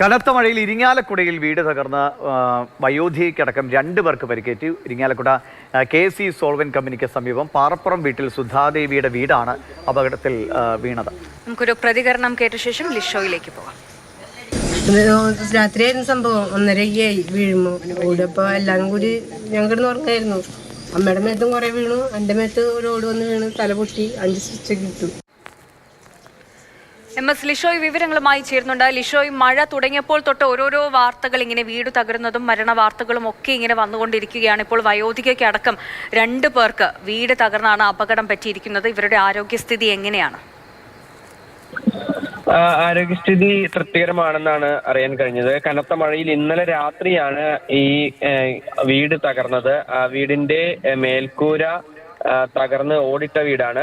കനത്ത മഴയിൽ ഇരിങ്ങാലക്കുടയിൽ വീട് തകർന്ന് വയോധികയ്ക്കടക്കം രണ്ടു പേർക്ക് പരിക്കേറ്റു. ഇരിങ്ങാലക്കുട കെ സി സോൾവൻ കമ്പനിക്ക് സമീപം പാറപ്പുറം വീട്ടിൽ സുധാദേവിയുടെ വീടാണ് അപകടത്തിൽ വീണത്. നമുക്കൊരു പ്രതികരണം കേട്ട ശേഷം ലിഷോയിലേക്ക് പോകാം. രാത്രിയായിരുന്നു സംഭവം. ഒന്നരയ്ക്കായി വീഴുമ്പോ അപ്പോൾ എല്ലാം കൂടി ഞാൻ കിടന്ന് ഉറങ്ങായിരുന്നു. അമ്മയുടെ മേത്തും കുറെ വീണു. എന്റെ മേത്ത് ഒരു ഓട് വന്ന് വീണ്. തല പൊട്ടി. അഞ്ച് സ്വിച്ച് കിട്ടു എം എസ് ലിഷോയ് വിവരങ്ങളുമായി ചേരുന്നുണ്ട്. ലിഷോയ് മഴ തുടങ്ങിയപ്പോൾ തൊട്ട് ഓരോരോ വാർത്തകൾ ഇങ്ങനെ വീട് തകരുന്നതും മരണ വാർത്തകളും ഒക്കെ ഇങ്ങനെ വന്നുകൊണ്ടിരിക്കുകയാണ്. ഇപ്പോൾ വയോധികയ്ക്ക് അടക്കം രണ്ട് പേർക്ക് വീട് തകർന്നാണ് അപകടം പറ്റിയിരിക്കുന്നത്. ഇവരുടെ ആരോഗ്യസ്ഥിതി എങ്ങനെയാണ്? ആരോഗ്യസ്ഥിതി തൃപ്തികരമാണെന്നാണ് അറിയാൻ കഴിഞ്ഞത്. കനത്ത മഴയിൽ ഇന്നലെ രാത്രിയാണ് ഈ വീട് തകർന്നത്. വീടിന്റെ മേൽക്കൂര തകർന്ന് ഓടിട്ട വീടാണ്.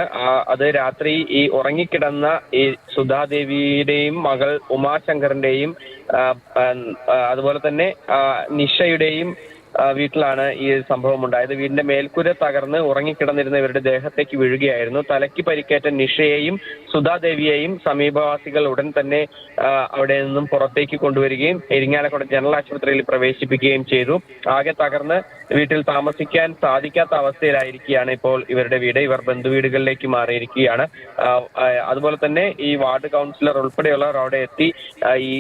അത് രാത്രി ഈ ഉറങ്ങിക്കിടന്ന ഈ സുധാദേവിയുടെയും മകൾ ഉമാശങ്കറിന്റെയും അതുപോലെ തന്നെ നിഷയുടെയും വീട്ടിലാണ് ഈ സംഭവം ഉണ്ടായത്. വീടിന്റെ മേൽക്കൂര തകർന്ന് ഉറങ്ങിക്കിടന്നിരുന്ന ഇവരുടെ ദേഹത്തേക്ക് വീഴുകയായിരുന്നു. തലയ്ക്ക് പരിക്കേറ്റ നിഷയെയും സുധാദേവിയെയും സമീപവാസികൾ ഉടൻ തന്നെ അവിടെ നിന്നും പുറത്തേക്ക് കൊണ്ടുവരികയും ഇരിങ്ങാലക്കുട ജനറൽ ആശുപത്രിയിൽ പ്രവേശിപ്പിക്കുകയും ചെയ്തു. ആകെ തകർന്ന് വീട്ടിൽ താമസിക്കാൻ സാധിക്കാത്ത അവസ്ഥയിലായിരിക്കുകയാണ് ഇപ്പോൾ ഇവരുടെ വീട്. ഇവർ ബന്ധുവീടുകളിലേക്ക് മാറിയിരിക്കുകയാണ്. അതുപോലെ തന്നെ ഈ വാർഡ് കൗൺസിലർ ഉൾപ്പെടെയുള്ളവർ അവിടെ എത്തി ഈ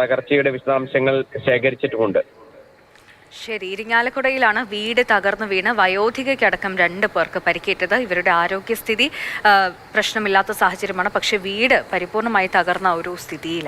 തകർച്ചയുടെ വിശദാംശങ്ങൾ ശേഖരിച്ചിട്ടുമുണ്ട്. ശരി ഇരിങ്ങാലക്കുടയിലാണ് വീട് തകർന്നു വീണ് വയോധികയ്ക്കടക്കം രണ്ട് പേർക്ക് പരിക്കേറ്റത്. ഇവരുടെ ആരോഗ്യസ്ഥിതി പ്രശ്നമില്ലാത്ത സാഹചര്യമാണ്. പക്ഷേ വീട് പരിപൂർണമായി തകർന്ന ഒരു സ്ഥിതിയിലാണ്.